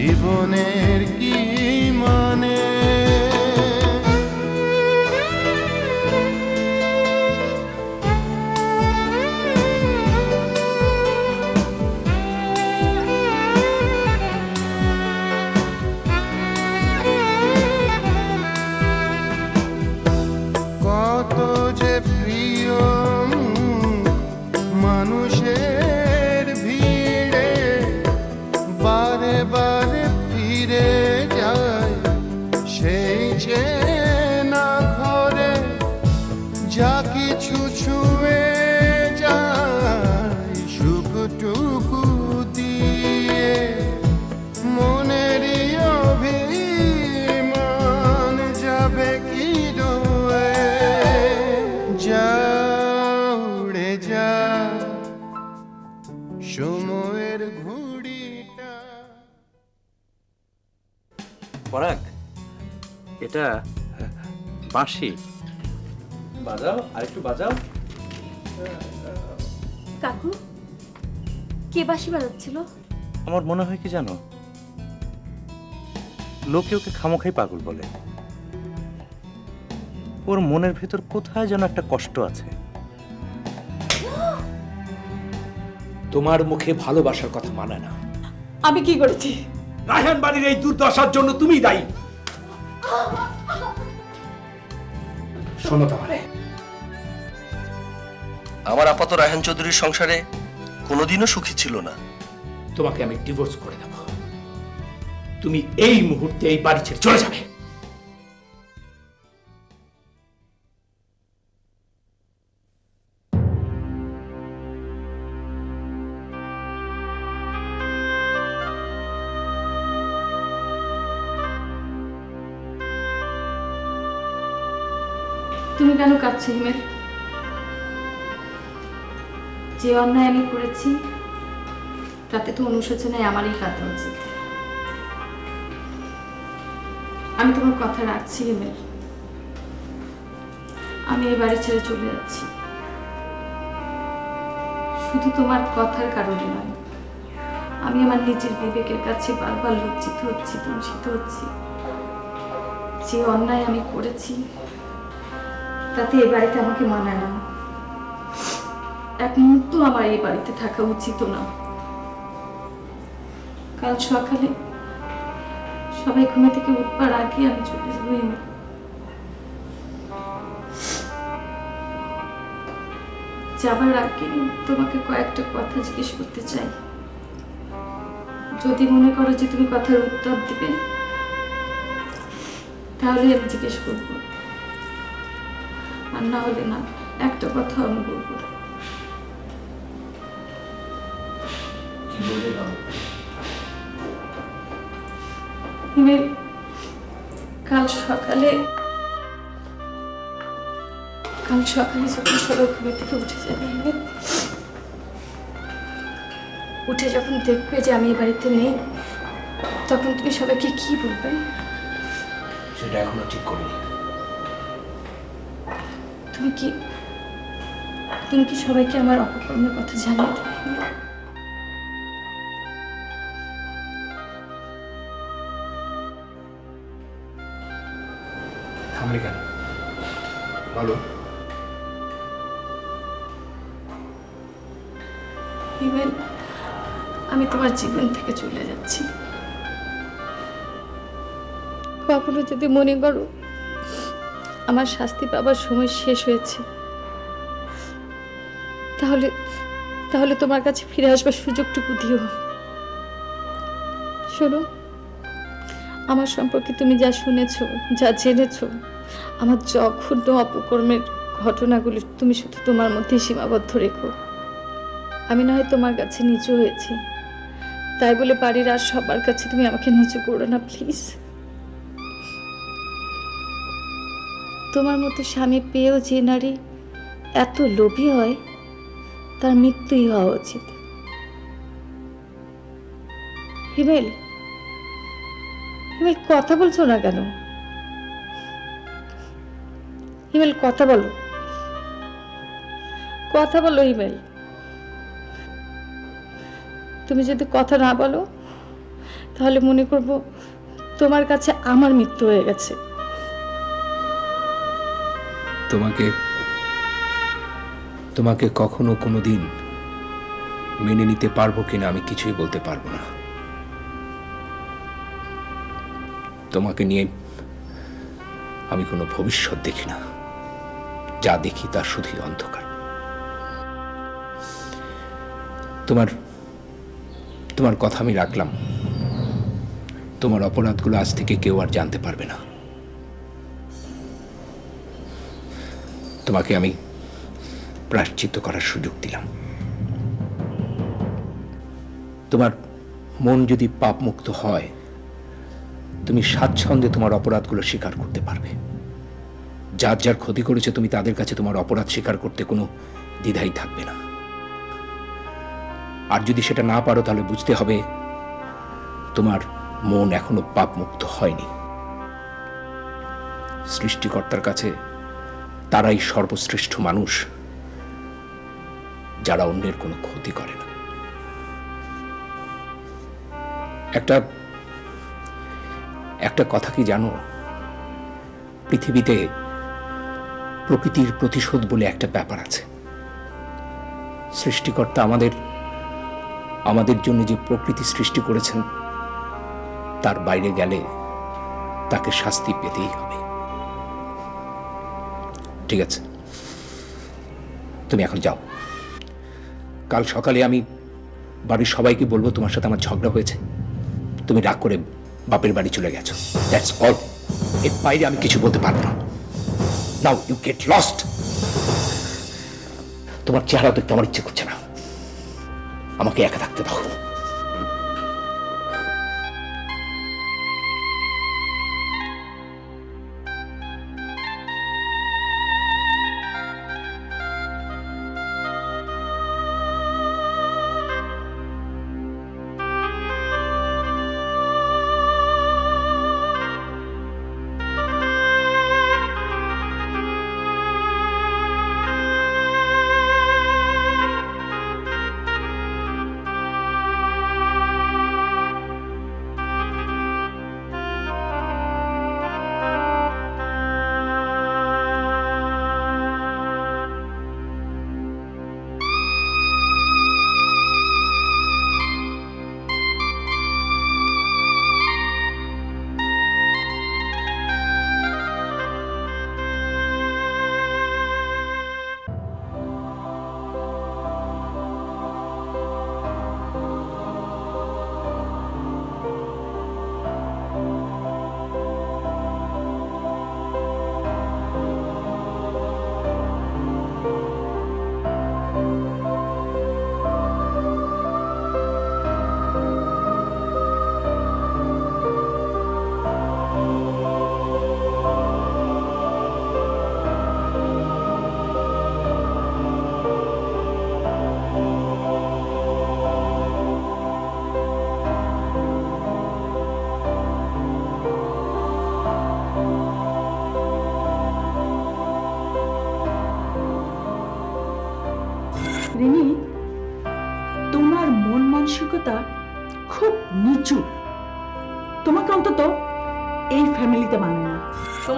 জীবনের কি এটা বাঁশি। বাজাও আর একটু বাজাও। কাকু কে বাঁশি বাজাচ্ছিল? আমার মনে হয় কি জানো? লোকে ওকে খামোখাই পাগল বলে। ওর মনের ভেতর কোথায় যেন একটা কষ্ট আছে। তোমার মুখে ভালোবাসার কথা মানে না। আমি কি করেছি? রায়হান বাড়ির এই দুর্দশার জন্য তুমি দায়ী। শোনো তাহলে। আমার আপাত রায়হান চৌধুরীর সংসারে কোনোদিনও সুখী ছিল না। তোমাকে আমি ডিভোর্স করে দেব। তুমি এই মুহূর্তে এই বাড়ি ছেড়ে চলে যাবে। হিমেল যে অন্যায় আমি করেছি, তাতে তো অনুশোচনায় আমারই কাঁদা উচিত। আমি তোমার কথা রাখছি হিমেল আমি এই বাড়ি ছেড়ে চলে যাচ্ছি। শুধু তোমার কথার কারণে নয়, আমি আমার নিজের বিবেকের কাছে বারবার লজ্জিত হচ্ছি, দংশিত হচ্ছি। যে অন্যায় আমি করেছি তাতে এই বাড়িতে আমাকে মানায় না। এক মুহূর্ত আমার এই বাড়িতে থাকা উচিত না। কাল সকালে সবাই ঘুমে থেকে উঠবার আগে আমি চলে যাব। যাবার আগে তোমাকে কয়েকটা কথা জিজ্ঞেস করতে চাই। যদি মনে করো যে তুমি কথার উত্তর দিবে, তাহলে আমি জিজ্ঞেস করব। আর না হলে না একটা কথা আমি বলব। কাল সকালে কাল সকালে যখন সবাই ঘুমের থেকে উঠে যাবে উঠে যখন দেখবে যে আমি বাড়িতে নেই তখন তুমি সবাইকে কি বলবে? সেটা এখনও ঠিক করিনি। তুমি কি তুমি কি সবাইকে আমার অপকর্মের কথা জানিয়ে দেবে? থামলে কেন? বলো। হিমেল আমি তোমার জীবন থেকে চলে যাচ্ছি। কখনো যদি মনে করো আমার শাস্তি পাবার সময় শেষ হয়েছে। তাহলে তাহলে তোমার কাছে ফিরে আসবার সুযোগটুকু দিও। শোনো, আমার সম্পর্কে তুমি যা শুনেছ, যা জেনেছ, আমার জঘন্য অপকর্মের ঘটনাগুলি তুমি শুধু তোমার মধ্যে সীমাবদ্ধ রেখো। আমি না হয় তোমার কাছে নিচু হয়েছি। তাই বলে বাড়ির আর সবার কাছে তুমি আমাকে নিচু করো না, প্লিজ। তোমার মতো স্বামী পেয়েও যে নারী এত লোভী হয়, তার মৃত্যুই হওয়া উচিত। হিমেল হিমেল, কথা বলছো না কেন? হিমেল, কথা বলো। কথা বলো, হিমেল। তুমি যদি কথা না বলো, তাহলে মনে করব তোমার কাছে আমার মৃত্যু হয়ে গেছে। তোমাকে তোমাকে কখনো কোনো দিন মেনে নিতে পারব কিনা আমি কিছুই বলতে পারব না। তোমাকে নিয়ে আমি কোনো ভবিষ্যৎ দেখি না। যা দেখি তা শুধুই অন্ধকার। তোমার তোমার কথা আমি রাখলাম। তোমার অপরাধগুলো আজ থেকে কেউ আর জানতে পারবে না। তোমাকে আমি প্রাশ্চিত্য করার সুযোগ দিলাম। তোমার মন যদি পাপমুক্ত হয়, তুমি স্বাচ্ছন্দ্যে তোমার অপরাধগুলো স্বীকার করতে পারবে। যার যার ক্ষতি করেছে তুমি তাদের কাছে তোমার অপরাধ স্বীকার করতে কোনো দ্বিধাই থাকবে না। আর যদি সেটা না পারো, তাহলে বুঝতে হবে তোমার মন এখনও পাপমুক্ত হয়নি। সৃষ্টিকর্তার কাছে তারাই সর্বশ্রেষ্ঠ মানুষ, যারা অন্যের কোনো ক্ষতি করে না। একটা একটা কথা কি জানো? পৃথিবীতে প্রকৃতির প্রতিশোধ বলে একটা ব্যাপার আছে। সৃষ্টিকর্তা আমাদের আমাদের জন্য যে প্রকৃতি সৃষ্টি করেছেন, তার বাইরে গেলে তাকে শাস্তি পেতেই হবে। ঠিক আছে। তুমি এখন যাও। কাল সকালে আমি বাড়ির সবাইকে বলব তোমার সাথে আমার ঝগড়া হয়েছে। তুমি রাগ করে বাপের বাড়ি চলে গেছো। দ্যাটস অল এর বাইরে আমি কিছু বলতে পারব না। নাও ইউ গেট লস্ট তোমার চেহারা দেখতে আমার ইচ্ছে করছে না। আমাকে একা থাকতে দাও।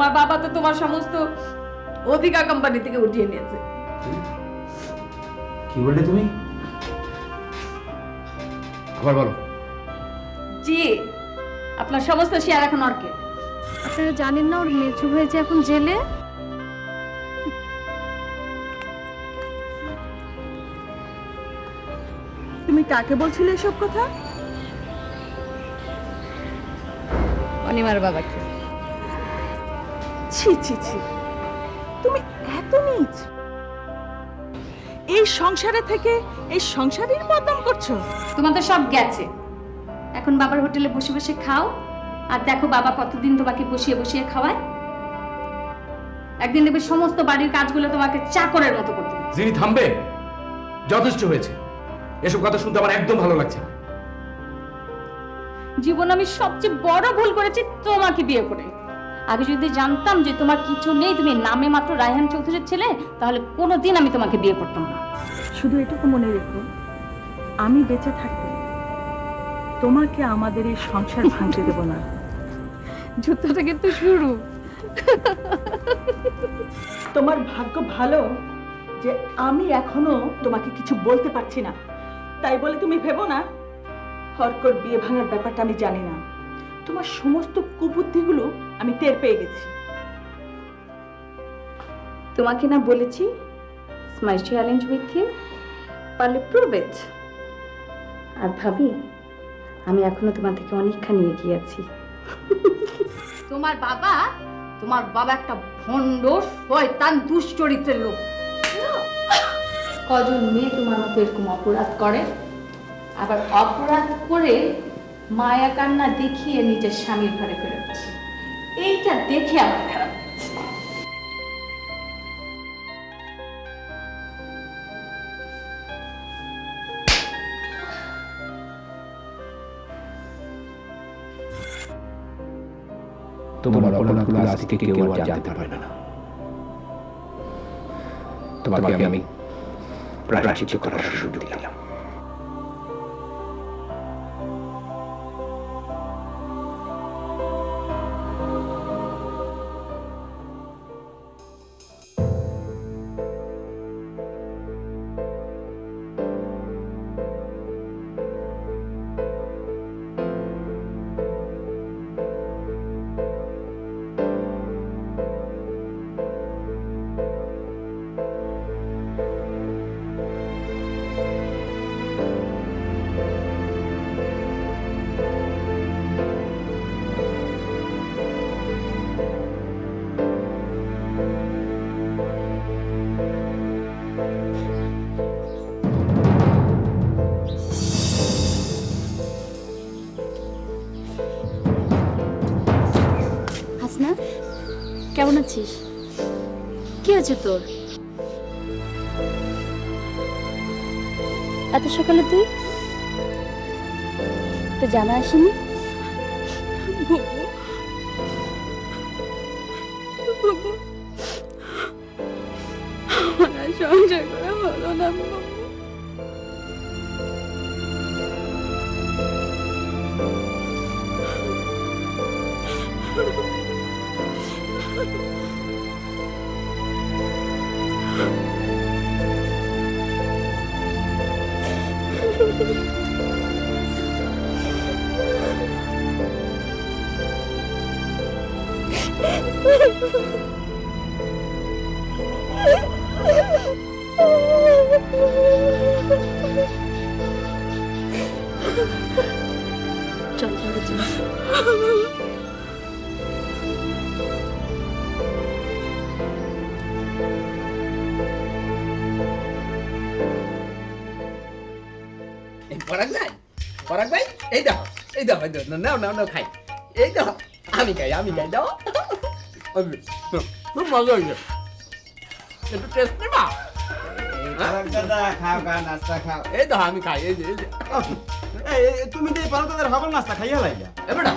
তোমার বাবা তো তোমার সমস্ত অধিকার কোম্পানি থেকে উঠিয়ে নিয়েছে। কি বললে তুমি? আবার বলো। জি আপনার সমস্ত শেয়ার এখন অর্কে। আপনারা জানেন না ওর মেচু হয়েছে এখন জেলে? তুমি কাকে বলছিলে এসব কথা? অনিমার বাবাকে। ছি ছি ছি। তুমি এত নিচ। এই সংসারে থেকে এই সংসারের বদনাম করছ? তোমাদের সব গেছে। এখন বাবার হোটেলে বসে বসে খাও আর দেখো বাবা কতদিন তোমাকে বসিয়ে বসিয়ে খাওয়ায়। একদিন দেখবে সমস্ত বাড়ির কাজগুলো তোমাকে চাকরের মতো করতে হবে। যিনি থামবে যথেষ্ট হয়েছে। এসব কথা শুনতে আমার একদম ভালো লাগছে না। জীবন আমি সবচেয়ে বড় ভুল করেছি তোমাকে বিয়ে করে। আগে যদি জানতাম যে তোমার কিছু নেই তুমি নামে মাত্র রায়হান চৌধুরীর ছেলে তাহলে কোনোদিন আমি তোমাকে বিয়ে করতাম না। শুধু এটুকু মনে রেখো আমি বেঁচে থাকতে তোমাকে আমাদের এই সংসার ভাঙতে দেব না। যুদ্ধটা কিন্তু শুরু। তোমার ভাগ্য ভালো যে আমি এখনও তোমাকে কিছু বলতে পারছি না। তাই বলে তুমি ভেবো না? হরকর বিয়ে ভাঙার ব্যাপারটা আমি জানি না। তোমার সমস্ত কুবুদ্ধিগুলো আমি টের পেয়ে গেছি। তোমাকে না বলেছি স্মাইল চ্যালেঞ্জ উইথ পারলে প্রুভ ইট আর ভাবি আমি এখনও তোমার থেকে অনেকখানি এগিয়ে আছি। তোমার বাবা তোমার বাবা একটা ভণ্ড শয়তান দুশ্চরিত্রের লোক। কজন মেয়ে তোমার মতো এরকম অপরাধ করে? আবার অপরাধ করে মায়া কান্না দেখিয়ে নিজের স্বামীর ঘরে ফেরোচ্ছে এইটা দেখে আমার খারাপ তোমার অপরাধগুলো আজ থেকে কেউ আর জানতে পারবে না। তোমাকে আমি প্রায়শ্চিত্ত করার সুযোগ দিলাম। তোর। এত সকালে তুই? তো জানা আসেনি? সংসার করে হলো না চল ঘরে চল পরাগ ভাই পরাগ ভাই এই দাও এই দাও দাও নাও নাও নাও খাই। এই দাও আমি খাই আমি খাই দাও। খুব মজা হয়েছে। একটু টেস্ট নেবা খাও নাস্তা খাও। এই দাও আমি খাই এই যে। তুমি তো এই পারো তাদের হবল নাস্তা খাইয়া লাইলা। এ বেটা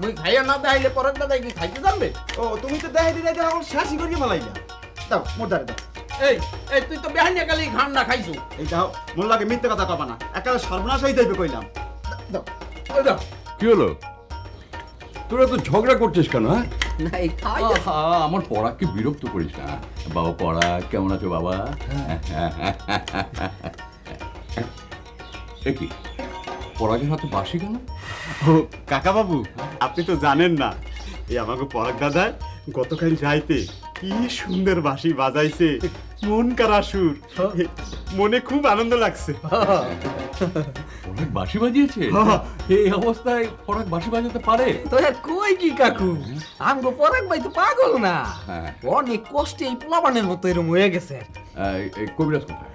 মুই খাইয়া না দেখাইলে পরাগ দাদা কি খাইতে জানবে? ও তুমি তো দেখাই দিলে হবল শাসি করিয়ে ফেলাইলা দাও মোর দাঁড়ে দাও। এই এই তুই তো বেহানিয়া কালি খান না খাইছু। এই দাও মোর লাগে মিথ্যে কথা কবা না। একেবারে সর্বনাশ হয়ে যাইবে কইলাম। দাও ওই দাও। কি হলো? তোরা তো ঝগড়া করছিস কেন হ্যাঁ? আহা, আমার পড়াকে বিরক্ত করিস না। বাবা পড়া কেমন আছো বাবা? এ কি? পড়াকে হাতে বাসি কেন ও কাকা বাবু আপনি তো জানেন না। এই আমাকে পরাগ দাদার গতকাল যাইতে কি সুন্দর বাঁশি বাজাইছে। মন কারা সুর মনে খুব আনন্দ লাগছে। পরাগ বাঁশি বাজিয়েছে। এই অবস্থায় পরাগ বাঁশি বাজাতে পারে? তো আর কই কি কাকু? আমগো পরাগ ভাই তো পাগল না। হ্যাঁ। অনেক কষ্টে এই পোলাবানের মতো এরম হয়ে গেছে। কবিরাজ কোথায়?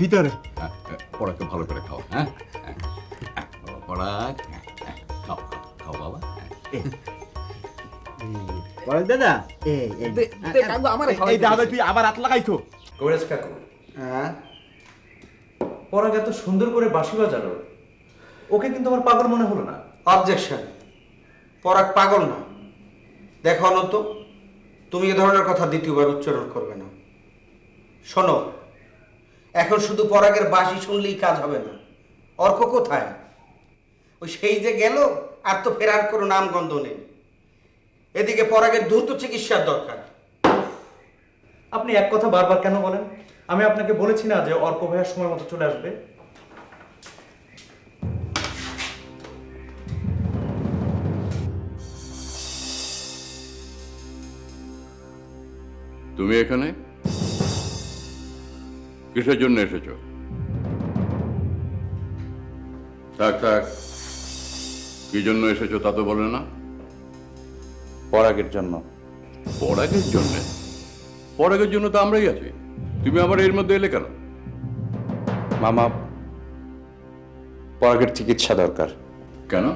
ভিতরে। হ্যাঁ, পরাগকে ভালো করে খাও হ্যাঁ, পরাগ খাও বাবা। পরাগ দাদা। এই দাদা তুই আবার হাত লাগাইছো কবিরাজ কাকু হ্যাঁ? পরাগ এত সুন্দর করে বাঁশি বাজালো ওকে কিন্তু আমার পাগল মনে হলো না। অবজেকশন পরাগ পাগল না। দেখো অনন্ত তুমি এ ধরনের কথা দ্বিতীয়বার উচ্চারণ করবে না। শোনো এখন শুধু পরাগের বাঁশি শুনলেই কাজ হবে না। অর্ক কোথায়? ওই সেই যে গেল আর তো ফেরার কোনো নামগন্ধ নেই। এদিকে পরাগের দ্রুত চিকিৎসার দরকার। আপনি এক কথা বারবার কেন বলেন? আমি আপনাকে বলেছি না যে অর্ক ভাইয়ার সময় মতো চলে আসবে। তুমি এখানে? কিসের জন্য এসেছ? থাক থাক। কি জন্য এসেছ তা তো বলে না? পরাগের জন্য। পরাগের জন্য? পরাগের জন্য তো আমরাই আছি। তুমি আবার এর মধ্যে এলে কেন? মামা পরাগের চিকিৎসা দরকার। কেন?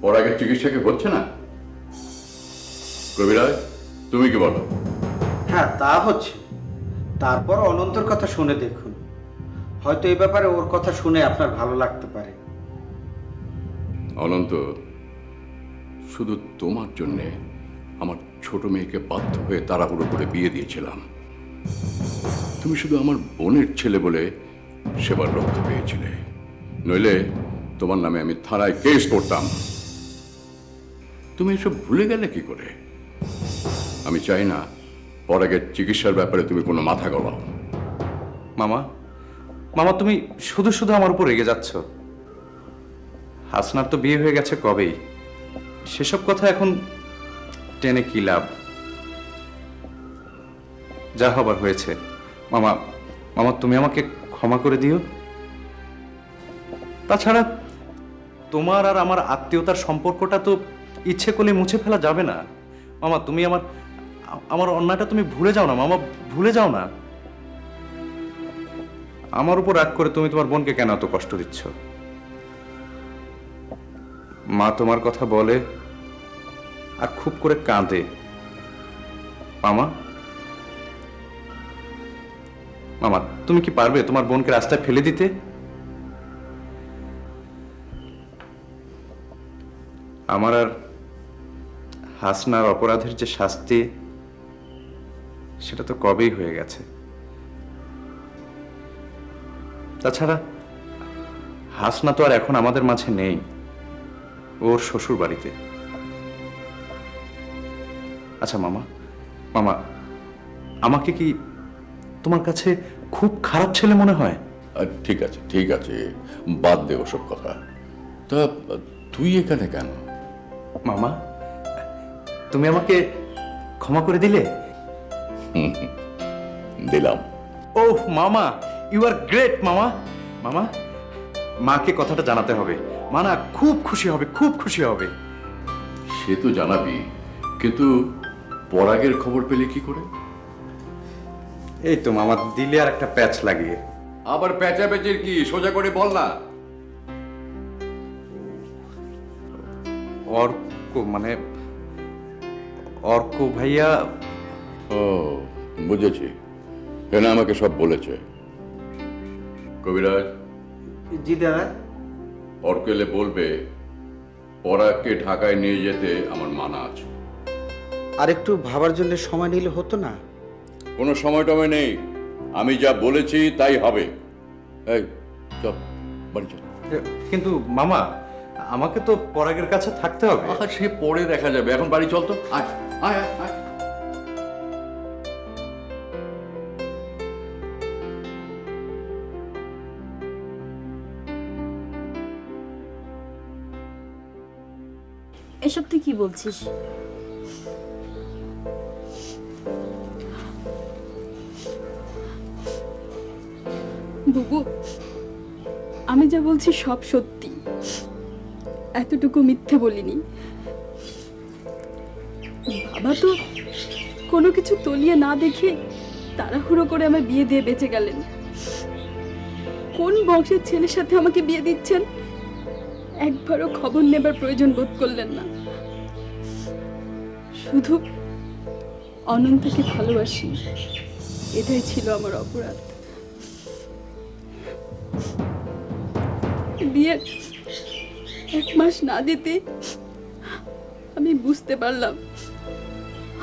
পরাগের চিকিৎসা কি হচ্ছে না? কবিরাজ তুমি কি বলো? হ্যাঁ তা হচ্ছে। তারপর অনন্তর কথা শুনে দেখুন। হয়তো এই ব্যাপারে ওর কথা শুনে আপনার ভালো লাগতে পারে। অনন্ত, শুধু তোমার জন্যে আমার ছোট মেয়েকে বাধ্য হয়ে তাড়াহুড়ো করে বিয়ে দিয়েছিলাম। তুমি শুধু আমার বোনের ছেলে বলে সেবার রক্ষা পেয়েছিলে। নইলে তোমার নামে আমি থানায় কেস করতাম। তুমি এসব ভুলে গেলে কি করে? আমি চাই না পরাগের চিকিৎসার ব্যাপারে তুমি কোনো মাথা গলাও। মামা মামা, তুমি শুধু শুধু আমার উপর রেগে যাচ্ছ। হাসনার তো বিয়ে হয়ে গেছে কবেই? সেসব কথা এখন টেনে কি লাভ? যা হবার হয়েছে। মামা মামা, তুমি আমাকে ক্ষমা করে দিও। তাছাড়া তোমার আর আমার আত্মীয়তার সম্পর্কটা তো ইচ্ছে করলে মুছে ফেলা যাবে না। মামা, তুমি আমার আমার অন্যায়টা তুমি ভুলে যাও না, মামা, ভুলে যাও না। আমার উপর রাগ করে তুমি তোমার বোনকে কেন এত কষ্ট দিচ্ছ? মা তোমার কথা বলে আর খুব করে কাঁদে। মামা? মামা, তুমি কি পারবে তোমার বোনকে রাস্তায় ফেলে দিতে? আমার আর হাসনার অপরাধের যে শাস্তি, সেটা তো কবেই হয়ে গেছে। তাছাড়া হাসনা তো আর এখন আমাদের মাঝে নেই। ওর শ্বশুর বাড়িতে আচ্ছা মামা মামা আমাকে কি তোমার কাছে খুব খারাপ ছেলে মনে হয়? ঠিক আছে ঠিক আছে বাদ দে ওসব কথা। তা তুই এখানে কেন? মামা তুমি আমাকে ক্ষমা করে দিলে? দিলাম। ওহ মামা ইউ আর গ্রেট মামা। মামা মাকে কথাটা জানাতে হবে। মা না খুব খুশি হবে খুব খুশি হবে। সে তো জানাবি কিন্তু পরাগের খবর পেলে কি করে? এই তো মামা দিলে আর একটা প্যাচ লাগিয়ে। আবার প্যাচা প্যাচের কি সোজা করে বল না। অর্ক মানে অর্ক ভাইয়া ও বুঝেছি। এনা আমাকে সব বলেছে। কবিরাজ? জি দাদা। অর্ক এলে বলবে পরাগকে ঢাকায় নিয়ে যেতে আমার মানা আছে। আর একটু ভাবার জন্য সময় নিলে হতো না? কোনো সময় টময় নেই। আমি যা বলেছি তাই হবে। এই চল বাড়ি চল। কিন্তু মামা আমাকে তো পরাগের কাছে থাকতে হবে। সে পরে দেখা যাবে। এখন বাড়ি চল তো। আয় আয় আয়, এসব তুই কি বলছিস? আমি যা বলছি সব সত্যি। এতটুকু মিথ্যে বলিনি। বাবা তো কোনো কিছু তলিয়ে না দেখে তাড়াহুড়ো করে আমার বিয়ে দিয়ে বেঁচে গেলেন। কোন বংশের ছেলের সাথে আমাকে বিয়ে দিচ্ছেন? একবারও খবর নেবার প্রয়োজন বোধ করলেন না। শুধু অনন্তকে ভালোবাসি। এটাই ছিল আমার অপরাধ। বিয়ের এক মাস না দিতে আমি বুঝতে পারলাম।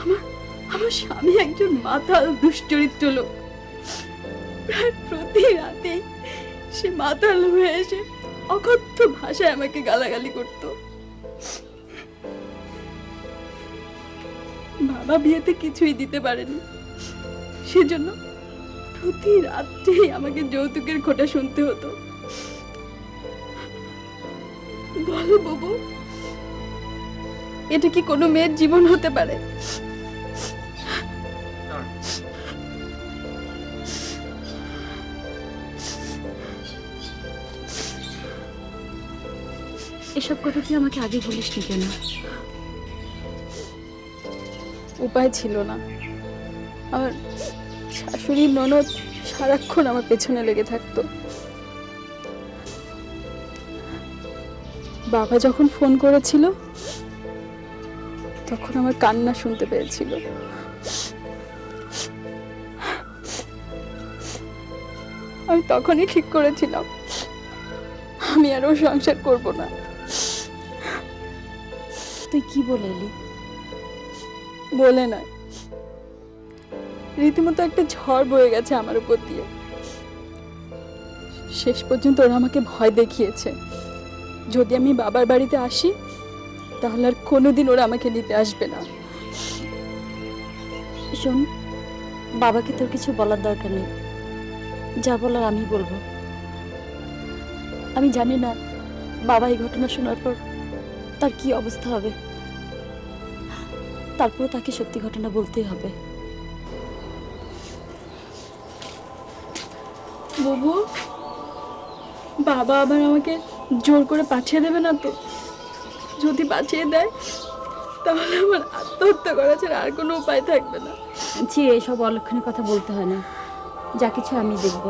আমার আমার স্বামী একজন মাতাল, দুশ্চরিত্র লোক। প্রতি রাতে সে মাতাল হয়ে এসে অকথ্য ভাষায় আমাকে গালাগালি করতো। বাবা বিয়েতে কিছুই দিতে পারেনি। সেজন্য প্রতি রাত্রেই আমাকে যৌতুকের খোটা শুনতে হতো। বলো বাবু, এটা কি কোনো মেয়ের জীবন হতে পারে? এসব কথা তুই আমাকে আগে বলিসনি কেন? উপায় ছিল না। আমার শাশুড়ি ননদ সারাক্ষণ আমার পেছনে লেগে থাকতো। বাবা যখন ফোন করেছিল, তখন আমার কান্না শুনতে পেয়েছিল। আমি তখনই ঠিক করেছিলাম, আমি আর ও সংসার করব না। তুই কি বলে এলি? বলে নয়। রীতিমতো একটা ঝড় বয়ে গেছে আমার উপর দিয়ে। শেষ পর্যন্ত ওরা আমাকে ভয় দেখিয়েছে। যদি আমি বাবার বাড়িতে আসি, তাহলে আর কোনোদিন ওরা আমাকে নিতে আসবে না। শোন, বাবাকে তোর কিছু বলার দরকার নেই। যা বলার আমি বলব। আমি জানি না বাবা এই ঘটনা শোনার পর তার কি অবস্থা হবে। তারপর তাকে সত্যি ঘটনা বলতেই হবে। বুবু বাবা আবার আমাকে জোর করে পাঠিয়ে দেবে না তো? যদি পাঠিয়ে দেয় তাহলে আমার আত্মহত্যা করা ছাড়া আর কোনো উপায় থাকবে না। ছি এসব অলক্ষণের কথা বলতে হয় না। যা কিছু আমি দেখব।